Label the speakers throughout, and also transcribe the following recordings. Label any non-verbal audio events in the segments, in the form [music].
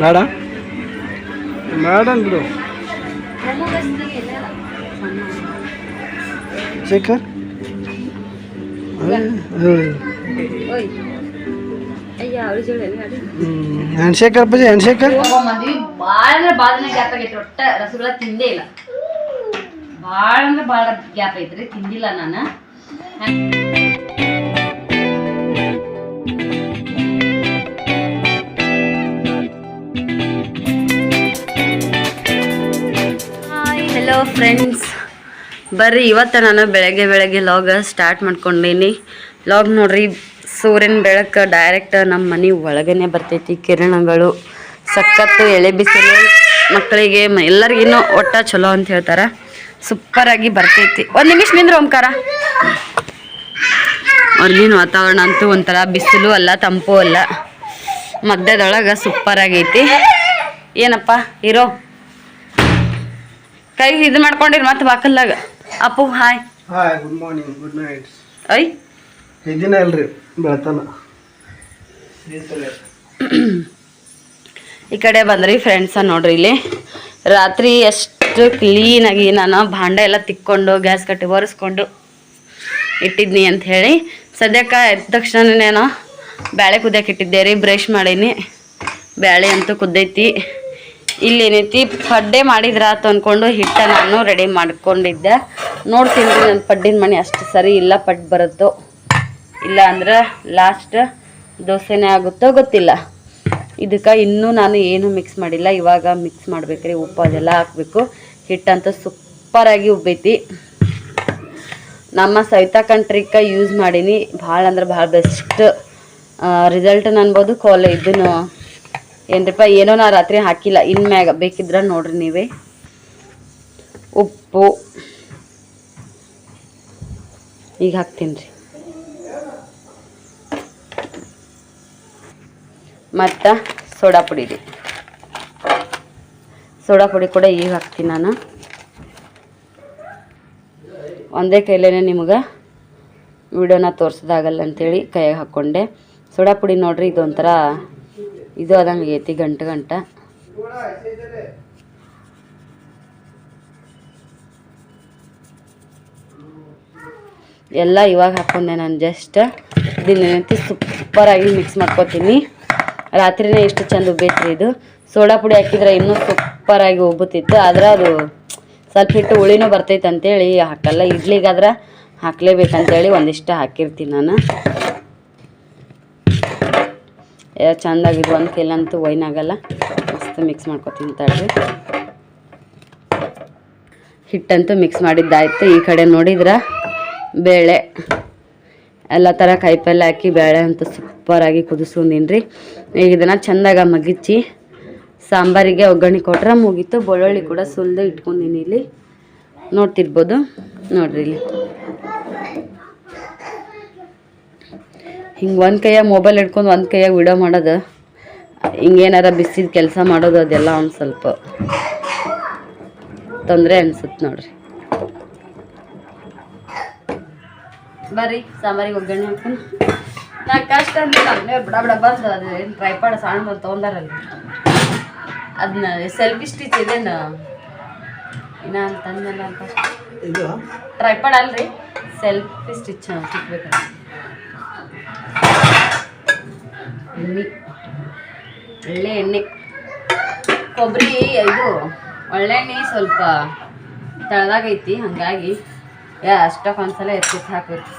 Speaker 1: ಬೇಡ ಬೇಡ ಬಿಡು ಶೇಖರ್ ಹ್ಯಾಂಡ್ ಶೇಕರ್ ಅಪ್ಪಾಜಿ ಹ್ಯಾಂಡ್ ಶೇಕರ್
Speaker 2: ಮದ್ವಿ ಭಾಳ ಅಂದ್ರೆ ಭಾಳ ಗ್ಯಾಪ್ ಆಗೈತ್ರಿ ಒಟ್ಟ ರಸಗುಲ್ಲ ತಿಂದೇ ಇಲ್ಲ ಭಾಳ ಅಂದ್ರೆ ಭಾಳ ಗ್ಯಾಪ್ ಐತ್ರಿ ತಿಂದಿಲ್ಲ ನಾನು ಹೆಲೋ ಫ್ರೆಂಡ್ಸ್ ಬರ್ರಿ, ಇವತ್ತು ನಾನು ಬೆಳಗ್ಗೆ ಬೆಳಗ್ಗೆ ಲಾಗ್ ಸ್ಟಾರ್ಟ್ ಮಾಡ್ಕೊಂಡೀನಿ. ಲಾಗ್ ನೋಡ್ರಿ, ಸೂರ್ಯನ ಬೆಳಕು ಡೈರೆಕ್ಟ್ ನಮ್ಮ ಮನೆ ಒಳಗನೆ ಬರ್ತೈತಿ, ಕಿರಣಗಳು, ಸಖತ್ತು ಎಳೆ ಬಿಸಿಲು, ಮಕ್ಕಳಿಗೆ ಎಲ್ಲರಿಗಿನ್ನೂ ಒಟ್ಟ ಚಲೋ ಅಂತ ಹೇಳ್ತಾರೆ. ಸೂಪರಾಗಿ ಬರ್ತೈತಿ. ಒಂದು ನಿಮಿಷ ನಿಂದ್ರೆ, ಓಂಕಾರ. ಹೊರಗಿನ ವಾತಾವರಣ ಅಂತೂ ಒಂಥರ ಬಿಸಿಲು ಅಲ್ಲ, ತಂಪು ಅಲ್ಲ. ಮಧ್ಯದೊಳಗೆ ಸೂಪರಾಗೈತಿ ಏನಪ್ಪ, ಇರೋ? ಕೈ ಇದು ಮಾಡ್ಕೊಂಡಿರಿ ಮತ್ತೆ ಬಾಕಲ್ದಾಗ. Appu hi.
Speaker 1: Hi good morning good night
Speaker 2: I?
Speaker 1: ಇದಿನ ಅಲ್ರಿ ಬೆಳತನ.
Speaker 2: ಈ ಕಡೆ ಬಂದ್ರಿ ಫ್ರೆಂಡ್ಸ ನೋಡ್ರಿ ಇಲ್ಲಿ. ರಾತ್ರಿ ಎಷ್ಟು ಕ್ಲೀನಾಗಿ ನಾನು ಭಾಂಡೆ ಎಲ್ಲ ತಿಕ್ಕೊಂಡು ಗ್ಯಾಸ್ ಕಟ್ಟಿ ಒರೆಸ್ಕೊಂಡು ಇಟ್ಟಿದ್ನಿ ಅಂತ ಹೇಳಿ. ಸದ್ಯಕ್ಕೆ ಎದ್ದ ತಕ್ಷಣನೇನೋ ಬ್ಯಾಳೆ ಕುದಿಯಕ್ಕೆ ಇಟ್ಟಿದ್ದೆ ರೀ ಬ್ರಷ್ ಮಾಡೀನಿ. ಬ್ಯಾಳೆ ಅಂತೂ ಕುದ್ದೈತಿ. ಇಲ್ಲೇನೈತಿ ಪಡ್ಡೆ ಮಾಡಿದ್ರಾತು ಅಂದ್ಕೊಂಡು ಹಿಟ್ಟ ನಾನು ರೆಡಿ ಮಾಡ್ಕೊಂಡಿದ್ದೆ. ನೋಡ್ತೀನಿ ನನ್ನ ಪಡ್ಡಿನ ಮನೆ ಅಷ್ಟು ಸರಿ ಇಲ್ಲ ಪಡ್ಡು ಬರುತ್ತೋ. ಇಲ್ಲ ಅಂದ್ರೆ ಲಾಸ್ಟ್ ದೋಸೆನೇ ಆಗುತ್ತೋ ಗೊತ್ತಿಲ್ಲ. ಇದಕ್ಕೆ ಇನ್ನೂ ನಾನು ಏನು ಮಿಕ್ಸ್ ಮಾಡಿಲ್ಲ. ಇವಾಗ ಮಿಕ್ಸ್ ಮಾಡ್ಬೇಕ್ರಿ. ಉಪ್ಪು ಅದೆಲ್ಲ ಹಾಕಬೇಕು. ಹಿಟ್ಟಂತೂ ಸೂಪರಾಗಿ ಉಬ್ಬೈತಿ. ನಮ್ಮ ಸವಿತಾ ಕಂಟ್ರಿಕ ಯೂಸ್ ಮಾಡೀನಿ. ಭಾಳ ಅಂದ್ರೆ ಭಾಳ ಬೆಸ್ಟ್ ರಿಸಲ್ಟ್ ಅನ್ಬೋದು ಕಾಲೇ ಇದನ್ನು ಏನ್ರಿಪ್ಪ, ಏನೋ ನಾ ರಾತ್ರಿ ಹಾಕಿಲ್ಲ. ಇನ್ಮ್ಯಾಗ ಬೇಕಿದ್ರೆ ನೋಡ್ರಿ ನೀವೇ. ಉಪ್ಪು. ಈಗ ಹಾಕ್ತೀನಿ ರೀ. ಮತ್ತು ಸೋಡಾ ಪುಡಿ ರೀ. ಸೋಡಾ ಪುಡಿ ಕೂಡ ಈಗ ಹಾಕ್ತೀನಿ ನಾನು. ಒಂದೇ ಕೈಲೇ ನಿಮ್ಗೆ ವಿಡಿಯೋನ ತೋರಿಸೋದಾಗಲ್ಲ ಅಂತೇಳಿ ಕೈಯಾಗ ಹಾಕ್ಕೊಂಡೆ ಸೋಡಾ ಪುಡಿ ನೋಡ್ರಿ, ಇದೊಂಥರ ಇದು ಅದಂಗೆ ಐತಿ, ಗಂಟು ಗಂಟ. ಎಲ್ಲ ಇವಾಗ ಹಾಕೊಂಡೆ ನಾನು ಜಸ್ಟ್ ಸೂಪರ್ ಸೂಪರಾಗಿ ಮಿಕ್ಸ್ ಮಾಡ್ಕೊತೀನಿ. ರಾತ್ರಿನೇ ಎಷ್ಟು ಚಂದ ಉಬ್ಬೈತ್ರಿ ಇದು. ಸೋಡಾ ಪುಡಿ ಹಾಕಿದ್ರೆ ಇನ್ನೂ ಸೂಪರಾಗಿ ಉಬ್ಬುತ್ತಿತ್ತು. ಆದ್ರೆ ಅದು ಸ್ವಲ್ಪ ಹಿಟ್ಟು ಹುಳಿನೂ ಬರ್ತೈತೆ ಅಂತೇಳಿ ಹಾಕಲ್ಲ. ಇಡ್ಲಿಗಾದ್ರೆ ಹಾಕಲೇಬೇಕಂತೇಳಿ ಒಂದಿಷ್ಟು ಹಾಕಿರ್ತೀನಿ ನಾನು. ಚಂದಾಗಿದ್ದು ಒಂದು ಕೈಲಂತೂ ಒಯ್ನಾಗಲ್ಲ ಮಸ್ತ್ ಮಿಕ್ಸ್ ಮಾಡ್ಕೊತೀನಿ ತಡ್ರಿ ಹಿಟ್ಟಂತೂ ಮಿಕ್ಸ್ ಮಾಡಿದ್ದಾಯ್ತು. ಈ ಕಡೆ ನೋಡಿದ್ರೆ? ಬೇಳೆ. ಎಲ್ಲ ಥರ ಕಾಯಿಪಲ್ಲೆ ಹಾಕಿ ಬೇಳೆ ಅಂತೂ ಸೂಪರಾಗಿ ಕುದಿಸ್ಕೊಂಡಿನ್ರಿ. ಈಗ ಇದನ್ನು ಚೆಂದಾಗ ಮಗಿಚಿ ಸಾಂಬಾರಿಗೆ ಒಗ್ಗರಣೆ ಕೊಟ್ರೆ ಮುಗೀತು. ಬೆಳ್ಳುಳ್ಳಿ ಕೂಡ ಸುಲಿದು ಇಟ್ಕೊಂಡಿನಿ ಇಲ್ಲಿ. ನೋಡ್ತಿರ್ಬೋದು. ನೋಡ್ರಿ ಇಲ್ಲಿ. ಹಿಂಗೆ ಒಂದು ಕೈಯಾಗ ಮೊಬೈಲ್ ಹಿಡ್ಕೊಂಡು ಒಂದು ಕೈಯಾಗ ವಿಡಿಯೋ ಮಾಡೋದು ಹಿಂಗೇನಾರ ಬಿಸಿದ ಕೆಲಸ ಮಾಡೋದು ಅದೆಲ್ಲ ಒಂದು ಸ್ವಲ್ಪ ತೊಂದರೆ ಅನ್ಸುತ್ತೆ ನೋಡ್ರಿ. ಬರ್ರಿ ಸಾಂಬಾರಿಗೆ ಒಗ್ಗರಣೆ ಹಾಕೊಂಡು ನಾ ಕಷ್ಟ ಅಂದ್ರೆ ಬಿಡ ಬಿಡ ಬಂದು ಅದು ಏನು ಟ್ರೈಪಾಡ ಸಣ್ಣ ಬಂದು ತೊಗೊಂಡಾರಲ್ಲ. ಅದನ್ನ ಸೆಲ್ಫಿ ಸ್ಟಿಚ್ ಇದೇನು? ಇನ್ನ ಅಂತಂದಲ್ಲ ಅಂತ.
Speaker 1: ಇದು?
Speaker 2: ಟ್ರೈಪಾಡ್ ಅಲ್ರಿ ಸೆಲ್ಫಿ ಸ್ಟಿಚ್ ಸಿಗ್ಬೇಕಲ್ಲ ಎಣ್ಣೆ. ಒಳ್ಳೆ ಎಣ್ಣೆ. ಕೊಬ್ಬರಿ, ಇದು, ಒಳ್ಳೆಣ್ಣೆ ಸ್ವಲ್ಪ ತಳದಾಗೈತಿ, ಹಾಗಾಗಿ ಯಾ ಅಷ್ಟಕ್ಕೆ ಒಂದ್ಸಲ ಎತ್ತಿಟ್ಟು ಹಾಕಬೇಕು.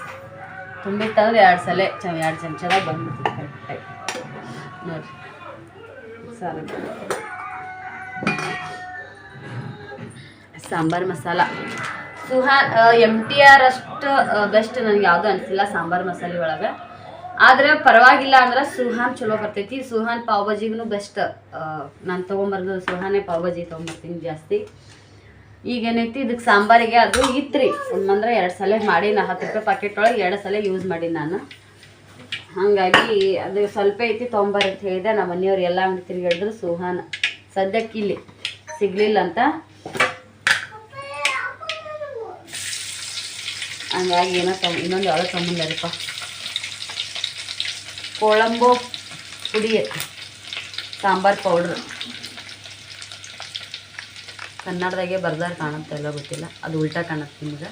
Speaker 2: ತುಂಬಿತ್ತಂದ್ರೆ ಎರಡು ಸಲ, ಚ, ಎರಡು ಚಮಚದಾಗ ಬಂದ್ಬಿಡ್ತದೆ ಕರೆಕ್ಟಾಗಿ ನೋಡಿರಿ ಸಾಲ ಸಾಂಬಾರ್ ಮಸಾಲ. ಸುಹಾ ಎಂ ಟಿ ಆರ್ ಅಷ್ಟು ಬೆಸ್ಟ್ ನನಗೆ ಯಾವುದೂ ಅನಿಸಿಲ್ಲ ಸಾಂಬಾರ್ ಮಸಾಲೆ ಒಳಗೆ. ಆದ್ರೆ ಪರವಾಗಿಲ್ಲ ಅಂದ್ರೆ ಸುಹಾನ್ ಚಲೋ ಬರ್ತೈತಿ. ಸುಹಾನ್ ಪಾವ್ ಭಾಜಿಗೂ ಬೆಸ್ಟ್ ನಾನು ತೊಗೊಂಬರ್ದು ಸುಹಾನೇ ಪಾವ್ ಭಾಜಿ ತೊಗೊಂಬರ್ತೀನಿ ಜಾಸ್ತಿ. ಈಗ ಏನೈತಿ ಇದಕ್ಕೆ ಸಾಂಬಾರಿಗೆ ಅದು ಇತ್ರಿ. ಅಂದ್ರೆ ಎರಡು ಸಲ ಮಾಡಿ, ನಾ ಹತ್ತು ರೂಪಾಯಿ ಪಾಕೆಟ್ ಒಳಗೆ ಎರಡು ಸಲ ಯೂಸ್ ಮಾಡಿ ನಾನು. ಹಾಗಾಗಿ ಅದು ಸ್ವಲ್ಪ ಐತಿ ತೊಗೊಂಬರ್ರಿ ಅಂತ ಹೇಳಿದೆ. ನಮ್ಮ ಮನೆಯವ್ರು ಎಲ್ಲ ಅಂಗಡಿ ತಿರುಗಾಡಿದ್ರು ಸುಹಾನ್ ಸದ್ಯಕ್ಕೆ ಇಲ್ಲಿ ಸಿಗ್ಲಿಲ್ಲ ಅಂತ. ಹಂಗಾಗಿ ಏನೋ ತೊಗೊಂಡು ಇನ್ನೊಂದು ಯಾವ್ದೋ ತೊಗೊಂಬಂದಾರಪ್ಪ. ಕೊಳಂಬೋ ಪುಡಿ ಸಾಂಬಾರು ಪೌಡ್ರ್. ಕನ್ನಡದಾಗೆ ಬರ್ದಾರ ಕಾಣುತ್ತೆ ಎಲ್ಲ ಗೊತ್ತಿಲ್ಲ. ಅದು ಉಲ್ಟಾ ಕಾಣುತ್ತೆ ನಿಮ್ಗೆ.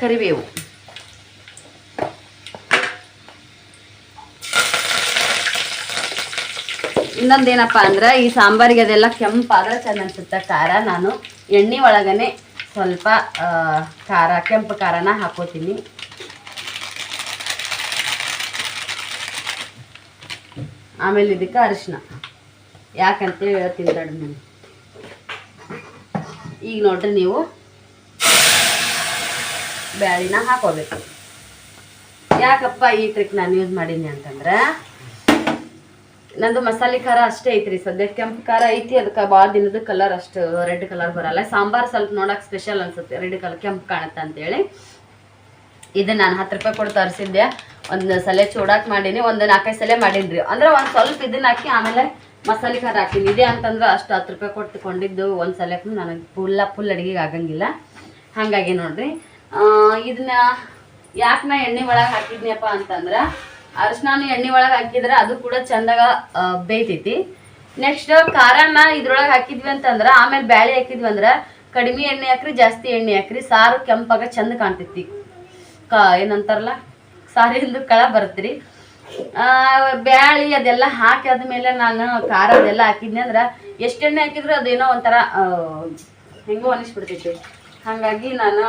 Speaker 2: ಕರಿಬೇವು. ಇನ್ನೊಂದೇನಪ್ಪ ಅಂದ್ರೆ ಈ ಸಾಂಬಾರಿಗೆ ಅದೆಲ್ಲ ಕೆಂಪಾದ್ರೆ ಚೆಂದ ಅನ್ಸುತ್ತೆ. ಖಾರ ನಾನು ಎಣ್ಣೆ ಒಳಗನೆ ಸ್ವಲ್ಪ ಖಾರ, ಕೆಂಪು ಖಾರನ ಹಾಕೋತೀನಿ. ಆಮೇಲೆ ಇದಕ್ಕೆ ಅರಿಶಿನ. ಯಾಕಂತೇಳಿ ಹೇಳ್ತೀನಿ ತಡ ನಾನು ಈಗ ನೋಡ್ರಿ ನೀವು ಬ್ಯಾಳಿನ ಹಾಕೋಬೇಕು. ಯಾಕಪ್ಪ ಈ ಟ್ರಿಕ್ ನಾನು ಯೂಸ್ ಮಾಡೀನಿ ಅಂತಂದ್ರೆ, ನಂದು ಮಸಾಲೆ ಖಾರ ಅಷ್ಟೇ ಐತ್ರಿ. ಸದ್ಯ ಕೆಂಪು ಖಾರ ಐತಿ, ಅದಕ್ಕೆ ಭಾಳ ದಿನದ ಕಲರ್ ಅಷ್ಟು ರೆಡ್ ಕಲರ್ ಬರಲ್ಲ. ಸಾಂಬಾರ್ ಸ್ವಲ್ಪ ನೋಡಕ್ಕೆ ಸ್ಪೆಷಲ್ ಅನ್ಸುತ್ತೆ. ರೆಡ್ ಕಲರ್ ಕೆಂಪು ಕಾಣುತ್ತೆ ಅಂತೇಳಿ. ಇದು ನಾನು ಹತ್ತು ರೂಪಾಯಿ ಕೊಟ್ಟು ತರಿಸಿದ್ದೆ. ಒಂದು ಸಲೆ ಚೂಡಾಕ್ ಮಾಡೀನಿ, ಒಂದು ನಾಲ್ಕೈದು ಸಲ ಮಾಡೀನಿ ಅಂದ್ರೆ ಒಂದು ಸ್ವಲ್ಪ ಇದನ್ನ ಹಾಕಿ ಆಮೇಲೆ ಮಸಾಲೆ ಖಾರ ಹಾಕ್ತೀನಿ. ಇದೆ ಅಂತಂದ್ರೆ ಅಷ್ಟು ಹತ್ತು ರೂಪಾಯಿ ಕೊಟ್ಟು ಕೊಂಡಿದ್ದು ಒಂದು ಸಲಕ್ಕೂ ನನಗೆ ಫುಲ್ಲ ಫುಲ್ ಅಡುಗೆಗೆ ಆಗಂಗಿಲ್ಲ. ಹಾಗಾಗಿ ನೋಡ್ರಿ. ಇದನ್ನ ಯಾಕೆ ನಾ ಎಣ್ಣೆ ಒಳಗೆ ಹಾಕಿದ್ನಪ್ಪ ಅಂತಂದ್ರೆ ಅರಿಶಿನ ಎಣ್ಣೆ ಒಳಗೆ ಹಾಕಿದ್ರೆ ಅದು ಕೂಡ ಚಂದಾಗ ಬೇಯ್ತೈತಿ. ನೆಕ್ಸ್ಟ್ ಖಾರನ ಇದ್ರೊಳಗೆ ಹಾಕಿದ್ವಿ ಅಂತಂದ್ರೆ ಆಮೇಲೆ ಬ್ಯಾಳೆ ಹಾಕಿದ್ವಿ ಅಂದ್ರೆ ಕಡಿಮೆ ಎಣ್ಣೆ ಹಾಕ್ರಿ, ಜಾಸ್ತಿ ಎಣ್ಣೆ ಹಾಕ್ರಿ, ಸಾರು ಕೆಂಪಾಗ ಚಂದ ಕಾಣ್ತೈತಿ. ಕ, ಏನಂತಾರಲ್ಲ? ಸಾರಿಂದ ಕಳ ಬರ್ತೀರಿ ಬ್ಯಾಳಿ ಅದೆಲ್ಲ ಹಾಕಿ ಆದ್ಮೇಲೆ ನಾನು ಖಾರ ಅದೆಲ್ಲ ಹಾಕಿದ್ನಿ ಅಂದ್ರೆ ಎಷ್ಟು ಎಣ್ಣೆ ಹಾಕಿದ್ರು ಅದೇನೋ ಒಂಥರ ಹೆಂಗೋ ಅನಿಸ್ಬಿಡ್ತೈತಿ ಹಾಗಾಗಿ ನಾನು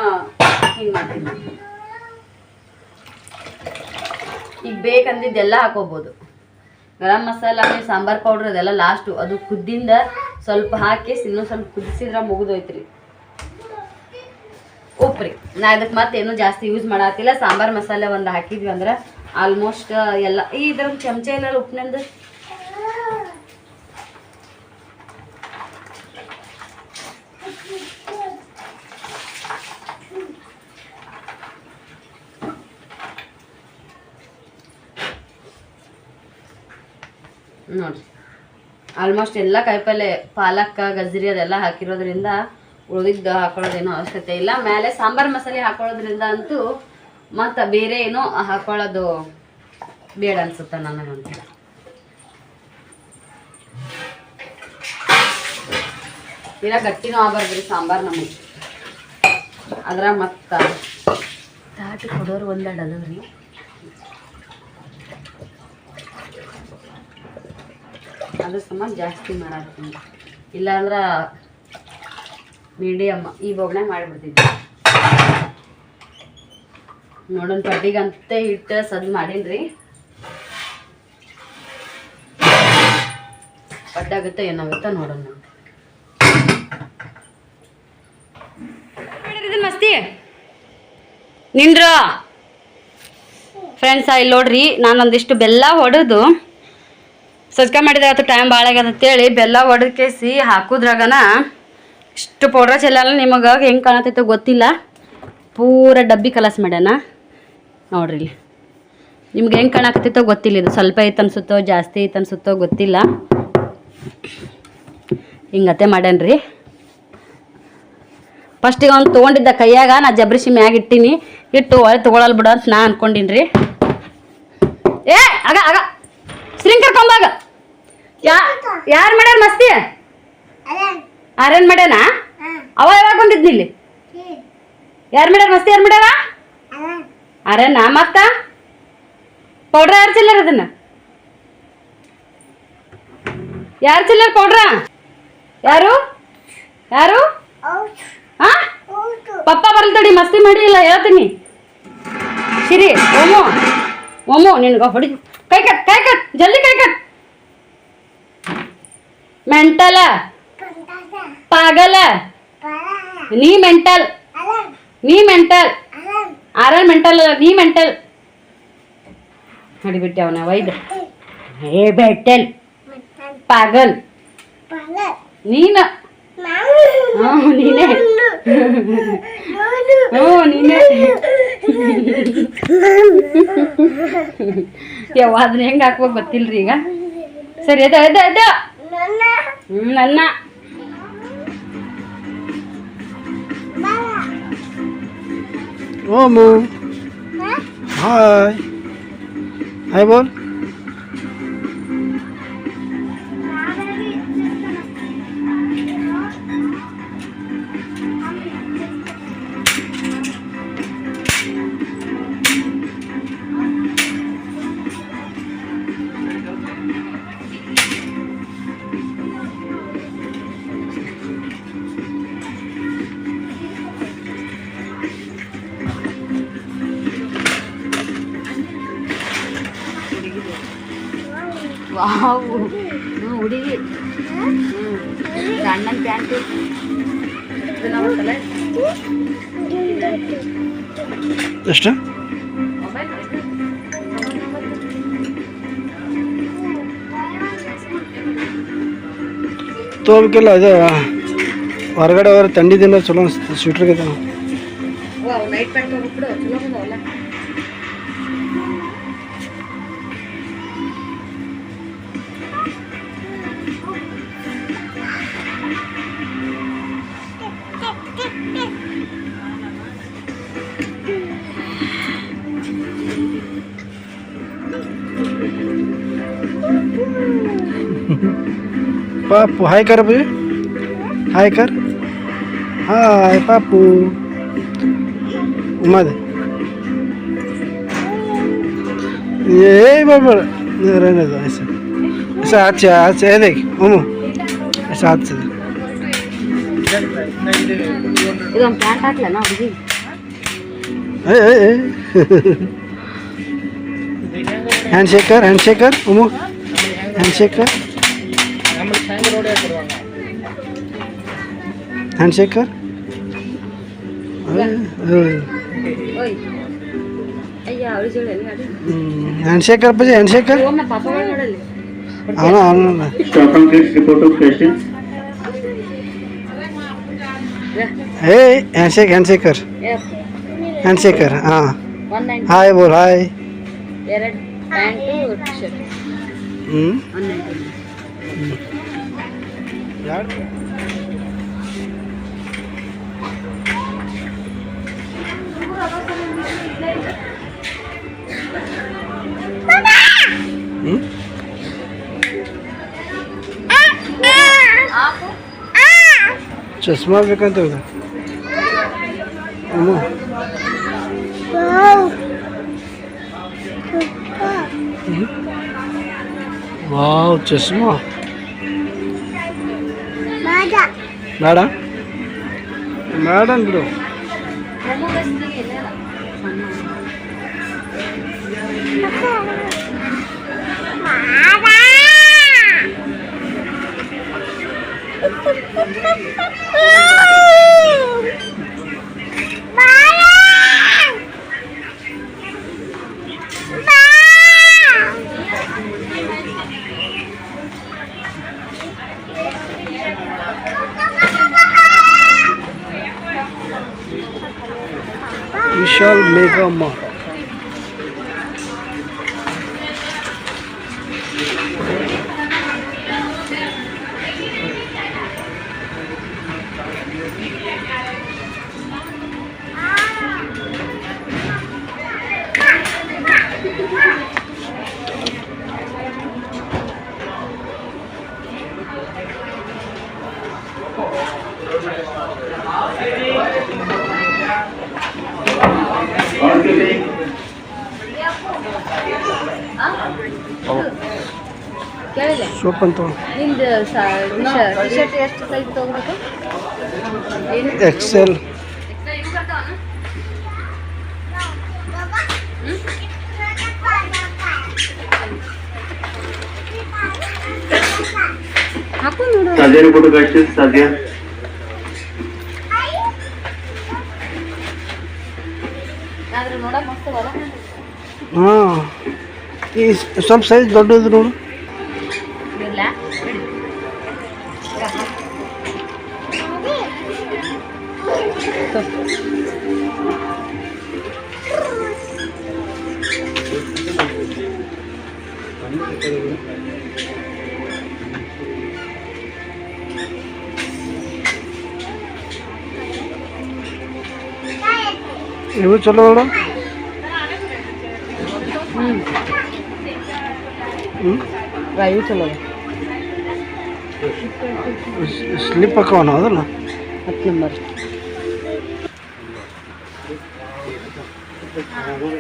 Speaker 2: ಹಿಂಗೆ ಮಾಡ್ತೀನಿ. ಈಗ ಬೇಕಂದಿದ್ದೆಲ್ಲ ಹಾಕೋಬೋದು. ಗರಂ ಮಸಾಲ ಸಾಂಬಾರ್ ಪೌಡ್ರ್ ಅದೆಲ್ಲ ಲಾಸ್ಟು ಅದು ಕುದ್ದಿಂದ ಸ್ವಲ್ಪ ಹಾಕಿ ಇನ್ನೂ ಸ್ವಲ್ಪ ಕುದಿಸಿದ್ರೆ ಮುಗಿದೋಯ್ತ್ರಿ. ಉಪ್ಪು ರೀ ನಾ ಇದಕ್ಕೆ ಮತ್ತೇನು ಜಾಸ್ತಿ ಯೂಸ್ ಮಾಡತ್ತಿಲ್ಲ ಸಾಂಬಾರ್ ಮಸಾಲೆ ಒಂದು ಹಾಕಿದ್ವಿ ಅಂದ್ರೆ ಆಲ್ಮೋಸ್ಟ್ ಎಲ್ಲ ಈ ಇದ್ರ ಚಮಚ ಇಲ್ಲ ಉಪ್ಪಿನಂದು ನೋಡ್ರಿ. ಆಲ್ಮೋಸ್ಟ್ ಎಲ್ಲ ಕಾಯಿಪಲ್ಲೆ ಪಾಲಕ್ ಗಜ್ರಿ ಅದೆಲ್ಲ ಹಾಕಿರೋದ್ರಿಂದ ಉಳಿದಿದ್ದು ಹಾಕೊಳ್ಳೋದೇನೋ ಅವಶ್ಯಕತೆ ಇಲ್ಲ. ಮೇಲೆ ಸಾಂಬಾರ್ ಮಸಾಲೆ ಹಾಕೊಳ್ಳೋದ್ರಿಂದ ಅಂತೂ ಮತ್ತು ಬೇರೆ ಏನೋ ಹಾಕೊಳ್ಳೋದು ಬೇಡ ಅನ್ಸುತ್ತೆ ನನಗಂತ ಇಲ್ಲ ಗಟ್ಟಿನೂ ಆಗಬಾರ್ದ್ರಿ ಸಾಂಬಾರ್ ನಮಗೆ. ಅದ್ರ ಮತ್ತು ತಾಟು ಕೊಡೋರು ಒಂದೆರಡು ಅದಾವ್ರಿ ಅದ್ರ ಸಮ ಜಾಸ್ತಿ ಮಾಡತ್ತೀನಿ ಇಲ್ಲಾಂದ್ರೆ ಮೀಡಿಯಮ್ ಈ ಬೊಗಣೆ ಮಾಡಿಬಿಡ್ತಿದ್ದೆ. ನೋಡೋಣ ಪಡ್ಡಿಗಂತೆ ಹಿಟ್ಟು ಸದ್ ಮಾಡೀನ್ರಿ. ಪಡ್ಡಾಗುತ್ತೆ ಏನಾಗುತ್ತೆ ನೋಡೋಣ ಮಸ್ತಿ? ನಿಂದ್ರ? ಫ್ರೆಂಡ್ಸ್ ಇಲ್ಲಿ ನೋಡ್ರಿ, ನಾನೊಂದಿಷ್ಟು ಬೆಲ್ಲ ಹೊಡೆದು ಸಜ್ಕ ಮಾಡಿದಾಗ ಟೈಮ್ ಭಾಳ ಆಗ್ಯದ ಅಂತೇಳಿ ಬೆಲ್ಲ ಹೊಡೆದು ಕೇಸಿ ಹಾಕುದ್ರಾಗನ ಇಷ್ಟು ಪೌಡ್ರ ಚೆಲ್ಲಲ್ಲ ನಿಮಗೆ ಹೆಂಗೆ ಕಾಣತೈತೋ ಗೊತ್ತಿಲ್ಲ. ಪೂರ ಡಬ್ಬಿ ಕಲಸ್ ಮಾಡ್ಯಾನ. ನೋಡ್ರಿ ಇಲ್ಲಿ. ನಿಮ್ಗೆ ಹೆಂಗೆ ಕಾಣಕತ್ತೈತೋ ಗೊತ್ತಿಲ್ಲ, ಇದು ಸ್ವಲ್ಪ ಐತೆ ಅನ್ಸುತ್ತೋ, ಜಾಸ್ತಿ ಐತೆ ಅನ್ಸುತ್ತೋ ಗೊತ್ತಿಲ್ಲ. ಹಿಂಗತೆ ಮಾಡ್ಯಾನ್ರಿ. ಫಸ್ಟಿಗೆ ಅವ್ನು ತೊಗೊಂಡಿದ್ದ ಕೈಯಾಗ ನಾ ಜಬ್ರಿಸಿ ಮ್ಯಾಗ ಇಟ್ಟೀನಿ. ಇಟ್ಟು ಒಳ ತೊಗೊಳಲ್ ಬಿಡು ಅಂತ ನಾ ಅನ್ಕೊಂಡಿನ್ರಿ. ಏ, ಆಗ ಆಗ. ಸ್ರಿಂಗ್ ಕರ್ಕೊಂಬಾಗ ಯಾ, ಯಾರು ಮಾಡ್ಯಾರ ಮಸ್ತಿ? ಆರೇನ್ ಮಾಡ್ಯಾನ? ಅವ ಯಾವಾಗ ಬಂದಿದ್ನಿ ಇಲ್ಲಿ? ಯಾರು ಮಾಡ್ಯಾರ ಮಸ್ತಿ ಯಾರು ಮಾಡ್ಯಾರ ಆರೇನ ಮತ್ತ? ಪೌಡ್ರ ಯಾರು ಚಿಲ್ಲರ್ ಅದನ್ನ? ಯಾರು ಚಿಲ್ಲರ್ ಪೌಡ್ರ? ಯಾರು? ಯಾರು? ಹಾ ಪಪ್ಪ ತಡಿ ಮಸ್ತಿ ಮಾಡಿ ಇಲ್ಲ ಹೇಳ್ತೀನಿ. ಸಿರಿ ಓಮು ಓಮು ನಿನಗೆ ಹೊಡಿ. ಕೈ ಕಟ್ ಕೈ ಕಟ್ ಜಲ್ದಿ ಕೈ ಕಟ್. ಮೆಂಟಲ. ಪಾಗಲ ನೀ ಮೆಂಟಲ್ ನೀ ಮೆಂಟಲ್ ಆರಲ್ ಮೆಂಟಲ್ ನೀ ಮೆಂಟಲ್ ನಡಿಬಿಟ್ಟೆ ಅವನ ವೈದ್ ಏ ಬೆಟ್ಟಲ್ ಪಾಗಲ್. ನೀನ. ನೀನೇ. ಹ್ಞೂ ನೀನೇ. ಯಾವ ಅದನ್ನ ಹೆಂಗೆ ಹಾಕ್ಬೇಕು ಗೊತ್ತಿಲ್ರಿ ಈಗ? ಸರಿ ಅದ ಅದ ಅದ ಹ್ಞೂ ও
Speaker 1: মু। হ্যাঁ? হাই। হাই বল।
Speaker 2: ವಾವ್. ಹ್ಞೂ ಹುಡುಗಿ ಹ್ಞೂ ಅಣ್ಣನ ಪ್ಯಾಂಟು.
Speaker 1: ಎಷ್ಟು?
Speaker 2: ಮೊಬೈಲ್
Speaker 1: ತೋಬೇಕಿಲ್ಲ ಅದೇ ಹೊರಗಡೆ ಹೋದ್ರೆ ಥಂಡಿ ದಿನ ಚಲೋ ಅನಿಸ್ತದೆ ಸ್ವೆಟ್ರಿಗೆ
Speaker 2: ನೈಟ್ ಪ್ಯಾಂಟ್ ಹೋಗ್ಬಿಡು ಚಲೋ
Speaker 1: पापू हाय कर अभी हाय कर। हाय पापू। उमा दे ये बराबर रहने दो ऐसे। ऐसे हाथ से हाथ से देख उमो। ऐसे हाथ से।
Speaker 2: एकदम प्यार काट लेना
Speaker 1: अभी। ए ए हैंड शेकर हैंड शेकर कर उमो। Hand shake hand shake hand shake
Speaker 2: కర్పజీ hand shake అవునా అవునా
Speaker 1: report of patients hey handshake handshake कर हैंडशेक कर हाँ हाय बोल हाय यार चश्मा बेकंत होता ಹೌದಾ ಅಮ್ಮ ವಾವ್ ಚಸ್ಮಾ ಬೇಡ ಬೇಡ ಬಿಡು ವಿಶಾಲ್ ಮೇಘಾ
Speaker 2: ಟಿ ಶರ್ಟ್ ಎಷ್ಟು ಸೈಜ್ ತೊಗೋಬೇಕು? ಏನು?
Speaker 1: ಎಕ್ಸೆಲ್
Speaker 2: ಹಾಕು ನೋಡು. ಸದ್ಯ.
Speaker 1: ಹಾಂ. ಈ ಸ್ವಲ್ಪ ಸೈಜ್ ದೊಡ್ಡದು ನೋಡು. ಇವು ಚಲೋ ನೋಡು ಹ್ಞೂ
Speaker 2: ರಾಯು ಚಲೋ
Speaker 1: ಸ್ಲಿಪ್ ಹಾಕೋಣ ಅದಲ್ಲ?
Speaker 2: ಹತ್ತು ನಂಬರ್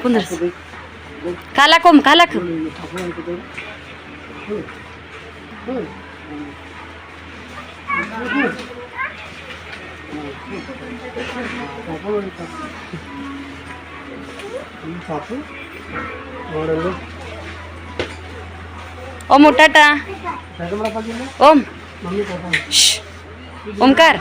Speaker 2: ಕುಂದ್ರಸ್. ಕಾಲಾಕೊಮ್ ಕಾಲಾಕ್
Speaker 1: ಸಾಕು ನೋಡಲು
Speaker 2: ಓಂ ಉಟ್ಟಾಟ ಓಂ. ಓಂಕಾರ.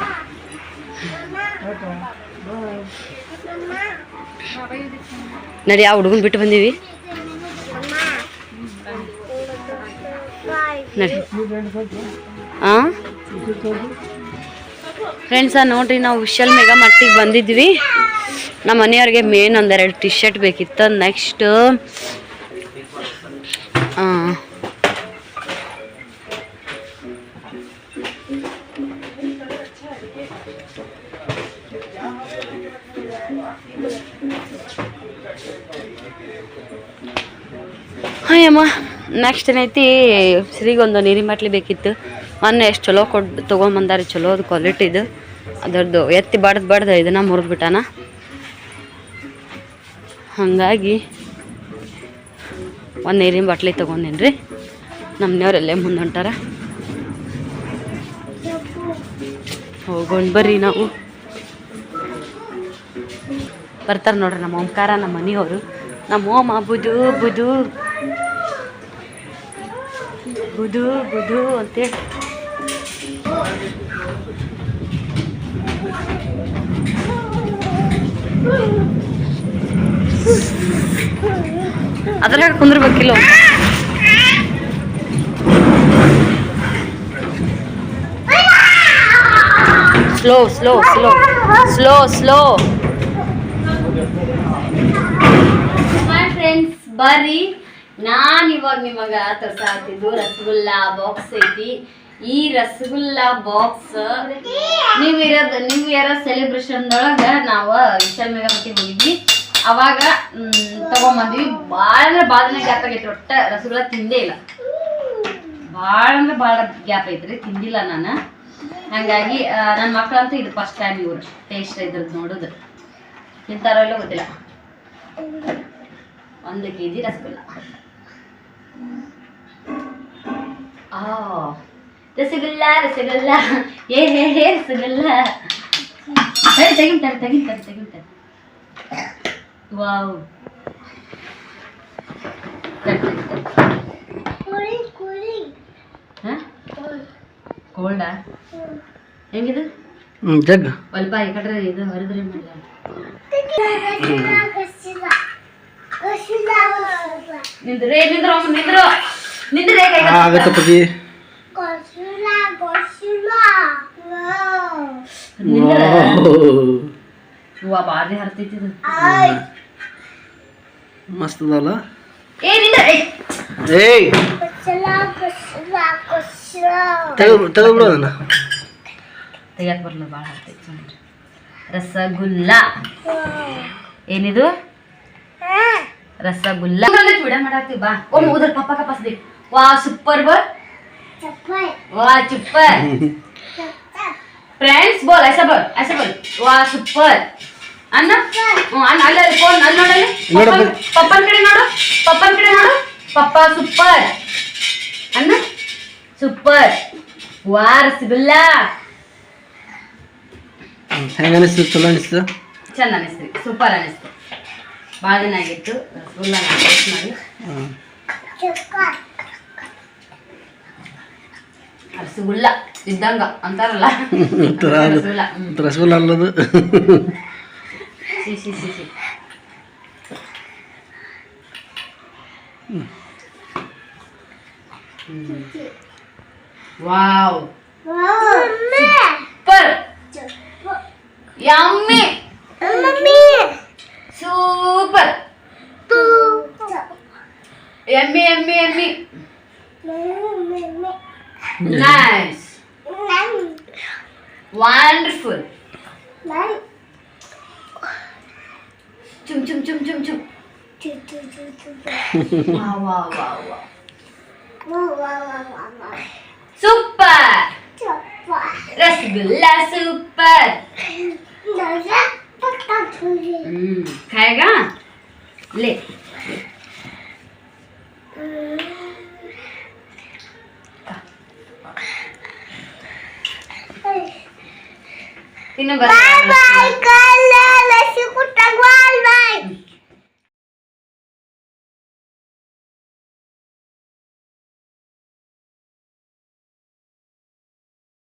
Speaker 2: ನಡಿ ಆ ಹುಡುಗನ್ ಬಿಟ್ಟು ಬಂದೀವಿ. ನಡಿ. ಆ? ಫ್ರೆಂಡ್ಸ ನೋಡ್ರಿ, ನಾವು ವಿಶಾಲ್ ಮೆಗಾ ಮಟ್ಟಿಗೆ ಬಂದಿದ್ವಿ. ನಮ್ಮ ಮನೆಯವ್ರಿಗೆ ಮೇನ್ ಒಂದೆರಡು ಟಿ ಶರ್ಟ್ ಬೇಕಿತ್ತು. ನೆಕ್ಸ್ಟ್ ಹಾಯಮ್ಮ ನೆಕ್ಸ್ಟ್ ಏನೈತಿ? ಶ್ರೀಗೊಂದು ನೀರಿ ಬಾಟ್ಲಿ ಬೇಕಿತ್ತು. ಮೊನ್ನೆ ಎಷ್ಟು ಚಲೋ ಕೊಟ್ಟು ತೊಗೊಂಬಂದಾರಿ ಚಲೋ ಅದು ಕ್ವಾಲಿಟಿದು ಅದರದ್ದು ಎತ್ತಿ ಬಡ್ದು ಬಡ್ದು ಇದನ್ನ ಮುರಿದ್ಬಿಟ್ಟಾನ. ಹಾಗಾಗಿ ಒಂದು ನೀರಿನ ಬಾಟ್ಲಿ ತೊಗೊಂಡೇನಿ ರೀ ನಮ್ಮನೆಯವರೆಲ್ಲೇ ಮುಂದೆ ಹೊಂಟಾರ ಹೋಗೋಣ ಬರ್ರಿ ನಾವು. ಬರ್ತಾರೆ ನೋಡ್ರಿ ನಮ್ಮ ಓಂಕಾರ, ನಮ್ಮ ಮನೆಯವರು. ನಮ್ಮ ಓಮ ಬುದು ಬುದು ಬುದು ಬುದು ಅಂತೇಳಿ. ಅದ್ರಾಗ ಕುಂದಿರ್ಬೇಕಿಲ್ಲ? Slow slow slow slow slow friends ಬರ್ರಿ. ನಾನು ಇವಾಗ ನಿಮಗ ತೋರ್ಸಾತಿದ್ದು ರಸಗುಲ್ಲ ಬಾಕ್ಸ್ ಐತಿ. ಈ ರಸಗುಲ್ಲ ಬಾಕ್ಸ್ ನೀವು ಇರೋದು ನೀವು ಇರೋ ಸೆಲೆಬ್ರೇಷನ್ದೊಳಗ ನಾವು ವಿಶಾಲ್ ಮಟ್ಟಿಗೆ ಹೋಗಿದ್ವಿ. ಅವಾಗ ತಗೊಂಬಂದ್ವಿ. ಭಾಳ ಅಂದ್ರೆ ಬಾಳ ಗ್ಯಾಪ್ ಆಗೈತಿ ಒಟ್ಟ ರಸಗುಲ್ಲ ತಿಂದೇ ಇಲ್ಲ. ಭಾಳ ಅಂದ್ರೆ ಭಾಳ ಗ್ಯಾಪ್ ಐತ್ರಿ, ತಿಂದಿಲ್ಲ ನಾನು. ಹಂಗಾಗಿ ನನ್ನ ಮಕ್ಕಳಂತೂ ಇದು ಫಸ್ಟ್ ಟೈಮ್ ಇವರು. ಟೇಸ್ಟ್ ಇದ್ರದ್ದು ನೋಡೋದು. ತಿಂತಾರೋ ಇಲ್ಲೋ ಗೊತ್ತಿಲ್ಲ. ಒಂದು ಕೆ ಜಿ ರಸಗುಲ್ಲ. ಆ ರಸಗುಲ್ಲ ರಸಗುಲ್ಲ ಏ ಹೇ ಹೇ ರಸಗುಲ್ಲ ಸರಿ ತೆಗಿಂತಾರೆ ತೆಗಿಂತಾರೆ ತೆಗಿಂತಾರೆ ವಾವ್ ಕೋಲ್ಡಾ ಹೆಂಗಿದು
Speaker 1: ಹ್ಞೂ ಜಗ್
Speaker 2: ಸ್ವಲ್ಪ ಈ ಕಡೆ ಇದು ಹರಿದ್ರೆ ಮಾಡಿದ ನಿಂದ್ರೆ ನಿಂದ್ರು ಅಮ್ಮ, ನಿಂದ್ರು ನಿಂದ್ರೆ ಕೈ
Speaker 1: ಹಾಂ ಆಗತ್ತಪ್ಪಿ
Speaker 2: ನಿಂದ್ರೆ ಹೂವ ಬಾರಿ ಹರ್ತೈತಿ ಇದು.
Speaker 1: ಮಸ್ತ್ ಅದಲ್ಲ.
Speaker 2: ಏ ನಿಂದ್ರೆ ಏಯ್.
Speaker 1: ತೆಗೆದು ಅದನ್ನ.
Speaker 2: ಬರಲ್ಲ ಭಾಳ ಹರ್ತೈತಿ ಸುಮ್ನೆ. ರಸಗುಲ್ಲ. ಏನಿದು? ರಸಗುಲ್ಲ. ವಿಡ ಮಾಡಾಕ್ತಿವಿ ಬಾ. ಉದ್ರ ಕಪ್ಪ ಕಪ್ಪಸ್ದಿ ವಾ ಸೂಪರ್ ಬರ್ ವಾ ಚುಪ್ಪರ್ [laughs] ಫ್ರೆಂಡ್ಸ್ ಬೋಲ್ ಐಸ ಬೋಲ್ ಐಸ ಬೋಲ್ ವಾ ಸೂಪರ್ ಅನ್ನ ಅನ್ನ ಅಲ್ಲ ಫೋನ್ ಅಲ್ಲಿ ನೋಡಲ್ಲಿ? ಪಪ್ಪನ ಕಡೆ ನೋಡು ಪಪ್ಪನ ಕಡೆ ನೋಡು. ಪಪ್ಪ ಸೂಪರ್ ಅನ್ನ ಸೂಪರ್ ವಾ ರಸಗುಲ್ಲ
Speaker 1: ಹೆಂಗೆ ಅನಿಸ್ತು? ಚಲೋ ಅನಿಸ್ತು?
Speaker 2: ಚಂದ ಅನಿಸ್ತು. ಸೂಪರ್ ಅನಿಸ್ತು. ಭಾಳ ದಿನ ಆಗಿತ್ತು. ರಸಗುಲ್ಲ ಮಾಡಿ.
Speaker 1: ಹ್ಞೂ
Speaker 2: ರಸಗುಲ್ಲ ಇದ್ದಂಗ ಅಂತಾರಲ್ಲ
Speaker 1: ಒಂಥರ ಅದು
Speaker 2: ರಸಗುಲ್ಲ ಹ್ಮ್.
Speaker 1: ರಸಗುಲ್ಲ ಅಲ್ಲದು
Speaker 2: ಸಿ ಸಿ ಸಿ C wow super yummy super nice wonderful chum chum chum chum chum wow wow wow wow
Speaker 3: super rasgulla super खाएगा ले तिने बाय बाय